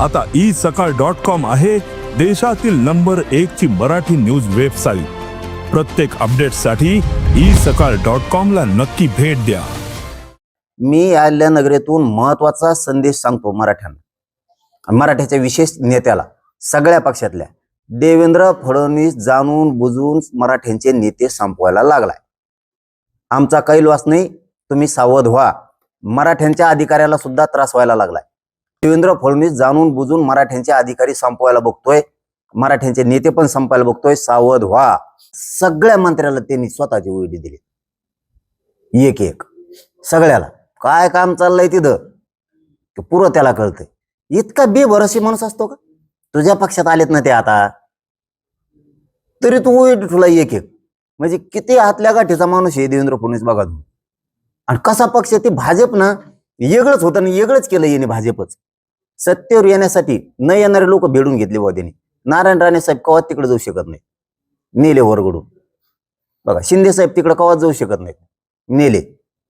आता ई सकाळ dot com आहे देशातील नंबर एक ची मराठी न्यूज वेबसाईट. प्रत्येक अपडेटसाठी ई सकाळ डॉट कॉम ला नक्की भेट द्या. मी आल्या नगरीतून महत्त्वाचा संदेश सांगतो मराठ्यांना. मराठ्याच्या विशेष नेत्याला सगळ्या पक्षातल्या. देवेंद्र फडणवीस जाणून बुजून मराठ्यांचे नेते संपवायला लागलाय. आमचा कैलवास नाही तुम्ही सावध व्हा. मराठ्यांच्या अधिकाऱ्याला सुद्धा त्रास व्हायला लागलाय. देवेंद्र फडणवीस जाणून बुजून मराठ्यांचे अधिकारी संपवायला बघतोय. मराठ्यांचे नेते पण संपायला बघतोय. सावध व्हा. सगळ्या मंत्र्याला त्यांनी स्वतःची उडी दिली. एक एक. सगळ्याला. काय काम चाललंय तिथं? पुरं त्याला कळतंय. इतका बेभरशी माणूस असतो का? तुझ्या पक्षात आलेत ना ते आता? तरी तू उडी ठुला एक एक. म्हणजे किती हातल्या गाठीचा माणूस आहे देवेंद्र फडणवीस बघा आणि कसा पक्ष ते भाजप ना वेगळंच होतं आणि वेगळंच केलं याने भाजपच. सत्तेवर येण्यासाठी न येणारे लोक भेडून घेतले बुवा त्यांनी. नारायण राणे साहेब कवात तिकडे जाऊ शकत नाही नेले वरगडून. बघा शिंदे साहेब तिकडे कवात जाऊ शकत नाहीत? नेले.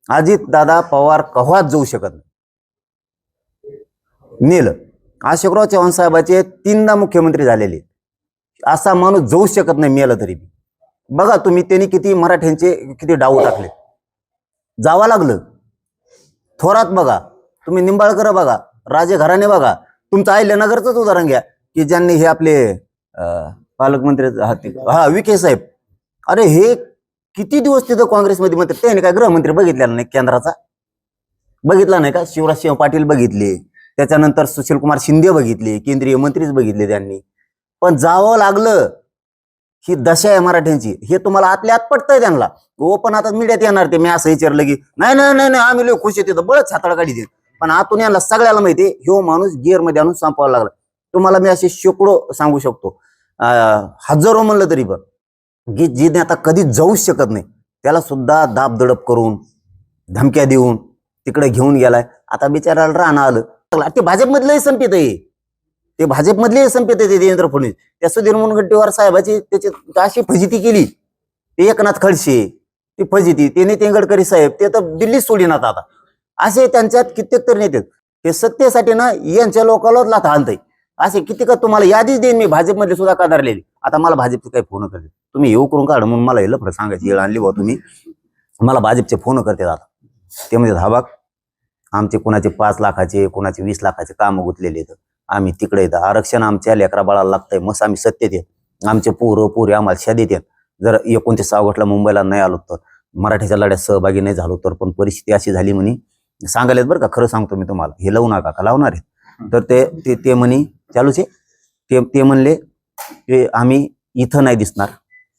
अजित दादा पवार कव्हाच जाऊ शकत नाही नेलं. अशोकराव चव्हाण साहेबाचे तीनदा मुख्यमंत्री झालेले असा माणूस जाऊ शकत नाही मेलं तरी बी. बघा तुम्ही त्यांनी किती मराठ्यांचे किती डाव टाकले जावं लागलं. थोरात बघा. तुम्ही निंबाळकर बघा. राजे घराणे बघा. तुमचं अहिल्यानगरच उदाहरण घ्या की ज्यांनी हे आपले पालकमंत्री हा हा विखे साहेब. अरे हे किती दिवस तिथं काँग्रेसमध्ये म्हणतात? त्याने काय गृहमंत्री बघितलेला नाही केंद्राचा? बघितला नाही का? शिवराज सिंह पाटील बघितले. त्याच्यानंतर सुशील कुमार शिंदे बघितले. केंद्रीय मंत्रीच बघितले त्यांनी. पण जावं लागलं ही दशा आहे मराठ्यांची. हे तुम्हाला आतल्या आत पटतंय त्यांना. हो, ओपन आता मीडियात येणार ते. मी असं विचारलं की नाही नाही नाही आम्ही लोक खुश आहे तिथं. बळच हाताळा काढी देत. पण आतून यांना सगळ्याला माहिती ह्यो माणूस गिअरमध्ये आणून संपावा लागला. तुम्हाला मी असे शेकडो सांगू शकतो. हजारो म्हणलं तरी पण की जी आता कधी जाऊच शकत नाही त्याला सुद्धा दाब दडप करून धमक्या देऊन तिकडे घेऊन गेलाय. आता बिचाराला राहणं आलं. ते भाजपमधलंही संपित आहे. ते भाजपमधले संपित आहे ते देवेंद्र फडणवीस. त्या सुधीर मुनगंटीवार साहेबाची त्याची अशी फजिती केली. ते एकनाथ खडसे ती फजिती. ते नितीन गडकरी साहेब ते तर दिल्लीच सोडीनात आता. असे त्यांच्यात कित्येक तरी नेते ते सत्तेसाठी ना यांच्या लोकांनाच लाथा आणतंय. असे किती का तुम्हाला यादीच देईन मी भाजपमध्ये सुद्धा कदारलेली आता मला भाजपचे काही फोन करते. तुम्ही येऊ करून काढ म्हणून मला हे लफडं सांगायची येळ आणली बा तुम्ही. मला भाजपचे फोन करते आता. ते म्हणजे हा आमचे कुणाचे पाच लाखाचे कुणाचे वीस लाखाचे काम गुंतलेले आहेत. आम्ही तिकडे येतं आरक्षण आमच्या लेकरा बाळाला लागतंय. मस्त आम्ही सत्तेत येत आमचे पोरं पोरी आम्हाला शादेत येत जर एकोणतीस ऑगस्टला मुंबईला नाही आलो तर मराठीच्या लढ्यात सहभागी नाही झालो तर पण परिस्थिती अशी झाली म्हणे. सांगायला बरं का खरं सांगतो मी तुम्हाला. हे लावू नका का? लावणार आहे तर ते ते ते म्हणे चालूच आहे. ते ते म्हणले की आम्ही इथं नाही दिसणार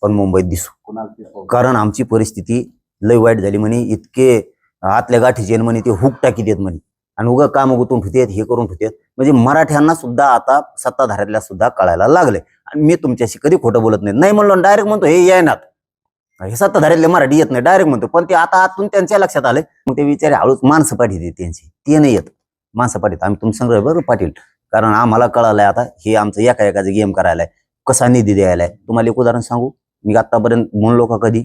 पण मुंबईत दिसू. कारण आमची परिस्थिती लय वाईट झाली म्हणे. इतके आतल्या गाठीचे म्हणे ते हुक टाकी देत म्हणे. आणि उगा काम गुतून ठेवतात हे करून ठेवतात. म्हणजे मराठ्यांना सुद्धा आता सत्ताधाऱ्यातल्या सुद्धा कळायला लागले आणि मी तुमच्याशी कधी खोटं बोलत नाही. नाही म्हणलो डायरेक्ट म्हणतो हे येणार हे सत्ताधाऱ्यातले मराठी येत नाही डायरेक्ट म्हणतो. पण ते आता आतून त्यांच्या लक्षात आले मग ते विचारे हळूच माणसं पाठीत त्यांची. ते नाही येत. माणसं पाठीत आम्ही तुम संग्रह बरोबर पाटील. कारण आम्हाला कळालंय आता हे आमचं एका एकाचं गेम करायला आहे कसा निधी द्यायला आहे तुम्हाला एक उदाहरण सांगू? मी आतापर्यंत म्हणलो का कधी.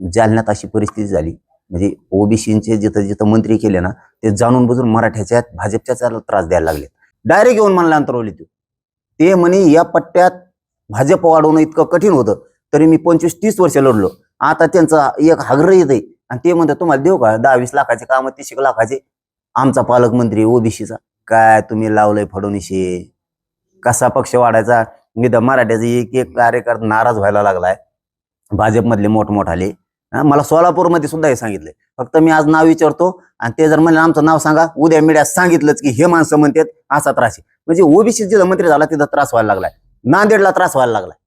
जालन्यात अशी परिस्थिती झाली. म्हणजे ओबीसीचे जिथं जिथं मंत्री केले ना ते जाणून बुजून मराठ्याच्या भाजपच्या त्रास द्यायला लागले डायरेक्ट येऊन म्हणला अंतरवली तू. ते म्हणे या पट्ट्यात भाजप वाढवणं इतकं कठीण होतं. तरी मी पंचवीस तीस वर्ष लढलो. आता त्यांचा एक हागर येत आहे आणि ते म्हणतात तुम्हाला देऊ का? दहा वीस लाखाचे काम तीस एक लाखाचे. आमचा पालकमंत्री ओबीसीचा काय तुम्ही लावलंय फडणवीशी कसा पक्ष वाढायचा? मी तर मराठ्याचा एक एक कार्यकर्ता नाराज व्हायला लागलाय. भाजपमधले मोठमोठाले. मला सोलापूरमध्ये सुद्धा हे सांगितलंय. फक्त मी आज नाव विचारतो आणि ते जर म्हणले आमचं नाव सांगा. उद्या मीडियात सांगितलंच की हे माणसं म्हणतात असा त्रास आहे. म्हणजे ओबीसी जिथं मंत्री झाला तिथं त्रास व्हायला लागलाय. नांदेडला त्रास व्हायला लागलाय.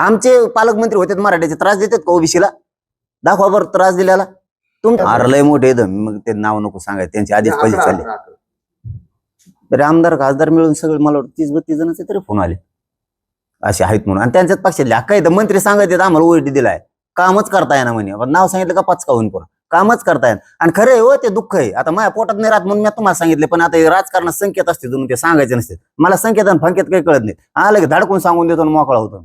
आमचे पालकमंत्री होते मराठ्याचे त्रास देतात का ओबीसीला? दाखवा बरं त्रास दिल्याला. तुम लय मोठे मग ते नाव नको सांगायचं त्यांची आधीच पैसे चालले. तरी आमदार खासदार मिळून सगळे मला वाटतं तीस बत्तीस जणांचे तरी फोन आले. असे आहेत म्हणून. आणि त्यांच्याच पक्षातले अख्खा इथं मंत्री सांगत आहेत आम्हाला ओईटी दिलाय. कामच करता येणार म्हणे. पण नाव सांगितलं का पाच काहून पण कामच करता येणार आणि खरं हो ते दुःख आहे. आता माझ्या पोटात नाही राहत म्हणून मी तुम्हाला सांगितले पण आता हे राजकारणात संकेत असते तुम्ही ते सांगायचे नसते. मला संकेत आणि फंकेत काही कळत नाही. आलं की धडकून सांगून देतो मोकळा होतो.